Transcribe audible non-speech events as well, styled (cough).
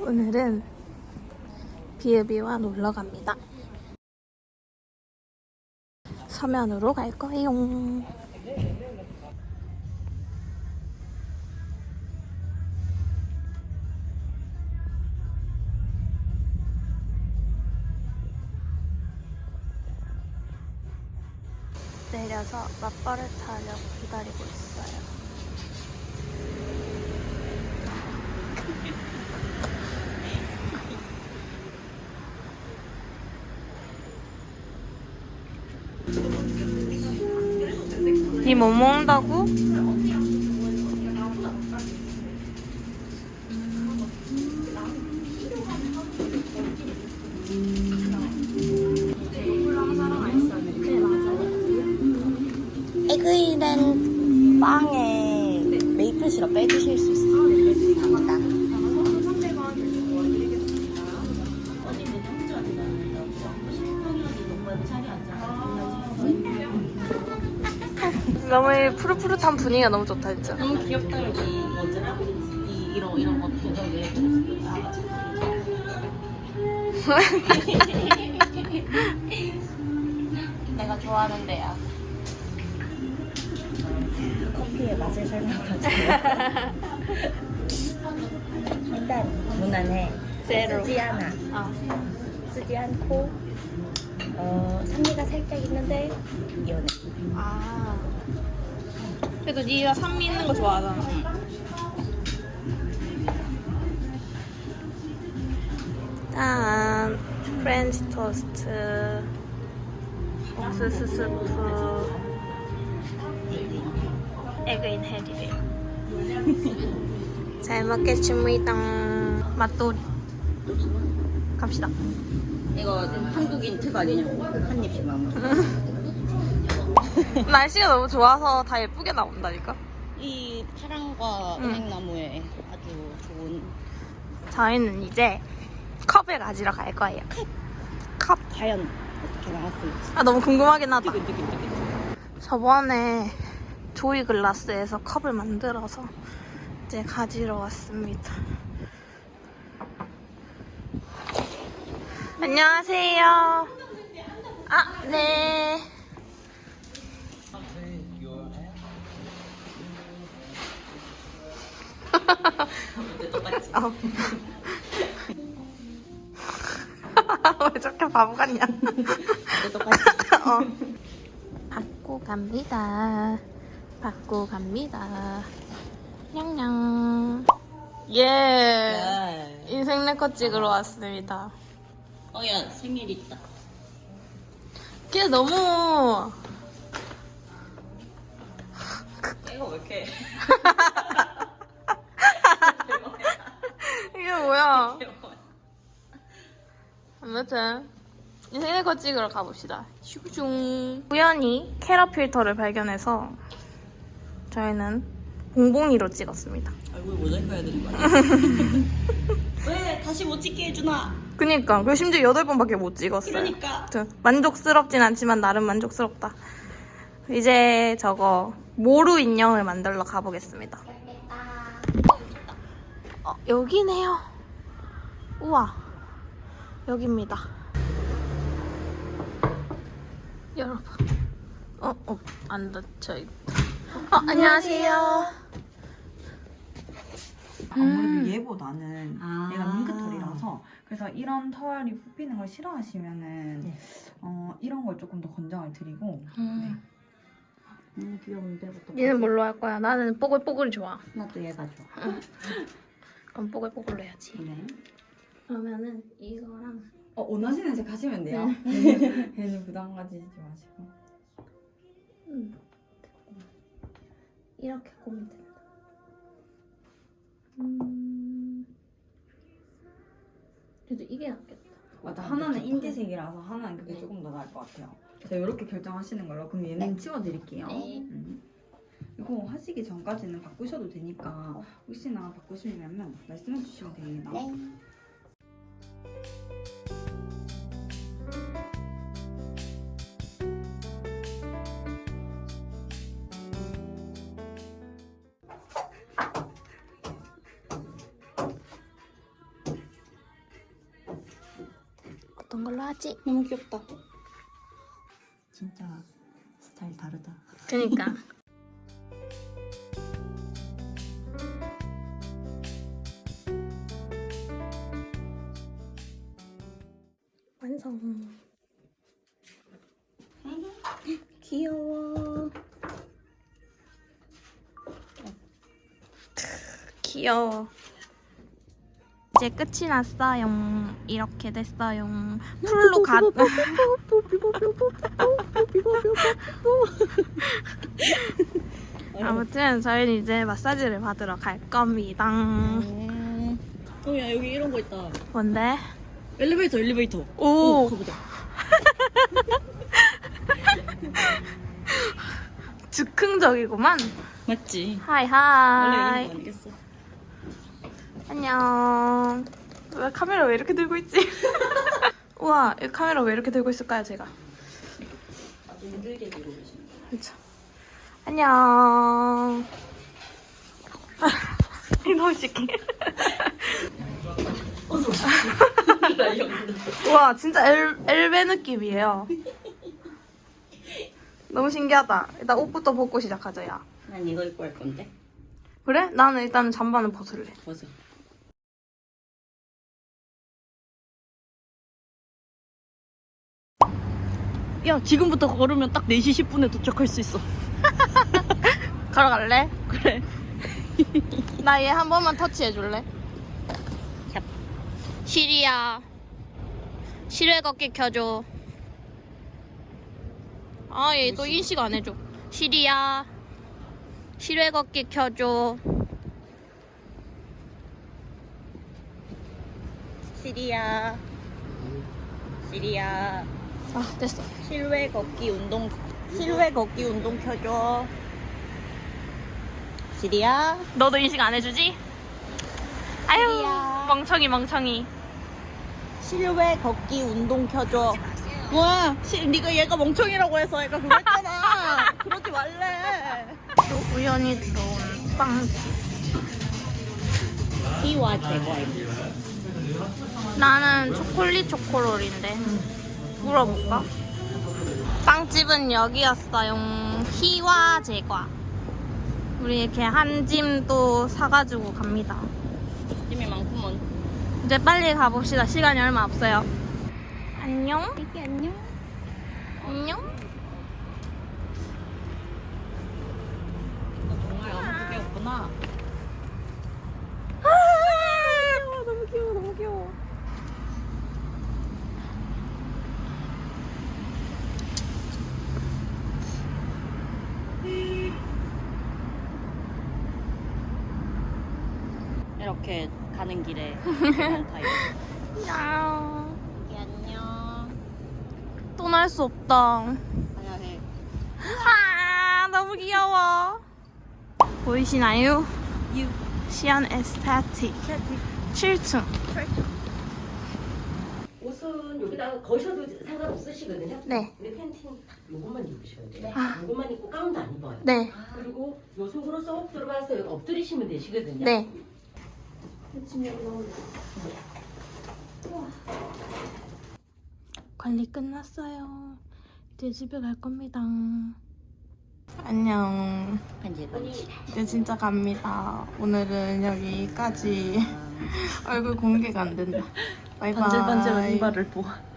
오늘은 비읍이와 놀러 갑니다. 서면으로 갈 거예요. 내려서 맞벌을 타려고 기다리고 있어요. (laughs) 니 뭐 먹는다고? 에그이는 빵에 메이플 시럽 빼주실 수 있어요? 감사합니다. 너무 이 푸릇푸릇한 분위기가 너무 좋다 진짜. 너무 귀엽다 여기 뭐더라? 이 이런 이런 거 배경에 (laughs) 내가 좋아하는 데야. 커피의 맛을 설명하자. (laughs) 일단 무난해. 제로. 쓰지 않아. 어. 쓰지 않고 어 산미가 살짝 있는데 연해. 아. 그래도 니가 산미 있는 거 좋아하잖아. 짠. 프렌치 토스트. 옥수수 스프. 에그인 해리를. (laughs) 잘 먹겠습니다. 맛돌이. 갑시다. 이거 한국인 특 아니냐고 한 입씩만. (laughs) 날씨가 너무 좋아서 다 예쁘게 나온다니까. 이 파랑과 응. 은행나무에 아주 좋은 저희는 이제 컵을 가지러 갈 거예요. 컵. 과연 어떻게 나왔을지. 아 너무 궁금하긴 하다. 저번에 조이 글라스에서 컵을 만들어서 이제 가지러 왔습니다. 안녕하세요. 아, 네. 어. (laughs) 왜 저렇게 바보 같냐? 똑같이. 어. 받고 갑니다. 받고 갑니다. 냥냥. 예. 네. 인생 네컷 찍으러 왔습니다. 어야 생일 있다. 걔 너무 이거 왜 이렇게? (laughs) 이게 뭐야? 아무튼 인생 네컷 찍으러 가봅시다. 슈중. 우연히 캐러 필터를 발견해서 저희는 봉봉이로 찍었습니다. 얼굴 모자이크 해야 되는 거 아니야? (laughs) 왜 다시 못 찍게 해주나? 그니까 그 심지어 8번밖에 못 찍었어요. 그러니까. 만족스럽진 않지만 나름 만족스럽다. 이제 저거 모루 인형을 만들러 가보겠습니다. 어, 여기네요. 우와, 여기입니다. 여러분, 어, 어, 안 닫혀 있다. 어, 안녕하세요. 아무래도 얘보다는 아. 얘가 밍크털이라서 그래서 이런 털이 뽑히는 걸 싫어하시면은 네. 어, 이런 걸 조금 더 권장을 드리고 음, 음 귀여운데. 얘는 뭘로 할 거야? 나는 뽀글뽀글이 좋아. 나도 얘가 좋아. 그럼 뽀글뽀글로 해야지. 네. 그러면은 이거랑 어, 원하시는 색 하시면 돼요. 네. (laughs) 괜히 부담 가지지 마시고. 이렇게 고민 됩니다. 음, 그래도 이게 낫겠다. 맞아 하나는 인디색이라서 하나는 그게 조금 더 나을 것 같아요. 자 이렇게 결정하시는 걸로 그럼 얘는 치워드릴게요. 네. 음. 이거 하시기 전까지는 바꾸셔도 되니까 혹시나 바꾸시려면 말씀해 주시면 됩니다. 네. 어떤 걸로 하지? 너무 귀엽다. 진짜 스타일 다르다. 그니까. (laughs) 완성. 귀여워. (laughs) 귀여워. 이제 끝이 났어요. 이렇게 됐어요. 풀로 가. 아무튼 저희는 이제 마사지를 받으러 갈 겁니다. 음. 어, 야, 여기 이런 거 있다. 뭔데? 엘리베이터, 엘리베이터. 오, 가보자. 즉흥적이구만. 맞지? 하이 원래 하이. 이런 거 아니겠어? 안녕. 왜 카메라 왜 이렇게 들고 있지? (laughs) 우와, 이 카메라 왜 이렇게 들고 있을까요, 제가? 아주 힘들게 들고 계시네. 그렇죠. 안녕. 너무 시키. 와, 진짜 엘, 엘베 느낌이에요. 너무 신기하다. 일단 옷부터 벗고 시작하자, 야. 난 이거 입고 할 건데. 그래? 나는 일단 잠바는 벗을래. 벗어. 야, 지금부터 걸으면 딱 4시 10분에 도착할 수 있어. (laughs) 걸어갈래? 그래. (laughs) 나 얘 한 번만 터치해줄래? 샵. 시리야. 실외 걷기 켜줘. 아, 얘 또 인식 안 해줘. 시리야. 실외 걷기 켜줘. 시리야. 시리야. 아, 됐어. 실외 걷기 운동, 실외 걷기 운동 켜줘. 시리야. 너도 인식 안 해주지? 아유, 시리야. 멍청이, 멍청이. 실외 걷기 운동 켜줘. 뭐야? 시, 네가 얘가 멍청이라고 해서 얘가 그거 했잖아. (laughs) 그러지 말래. 또 우연히 들어온 빵집. 희와 제거입니다. 나는 초콜릿 초코롤인데 물어볼까? 빵집은 여기였어요. 희와 제과. 우리 이렇게 한 짐 또 사가지고 갑니다. 힘이 많구먼. 이제 빨리 가봅시다. 시간이 얼마 없어요. 안녕. 이게 안녕. 안녕. 너 정말 너무 귀엽구나. 아, 너무 귀여워, 너무 귀여워. 이렇게 가는 길에 (laughs) 많다. 야, 안녕. 또날수 없다. 안녕해. 아, 너무 귀여워. 보이시나요? 유. 시안 에스테틱 7층. 옷은 여기다가 거셔도 상관없으시거든요. 네. 근데 팬티는 요것만 입으셔야 돼요. 아. 요것만 입고 가운도 안 입어요. 네. 그리고 요 속으로 쏙 들어가서 엎드리시면 되시거든요. 네. 관리 끝났어요. 이제 집에 갈 겁니다. 안녕. 반지 반지. 이제 진짜 갑니다. 오늘은 여기까지. (laughs) 얼굴 공개가 안 된다. (laughs) 바이바이. 반질반질한 이발을 보아.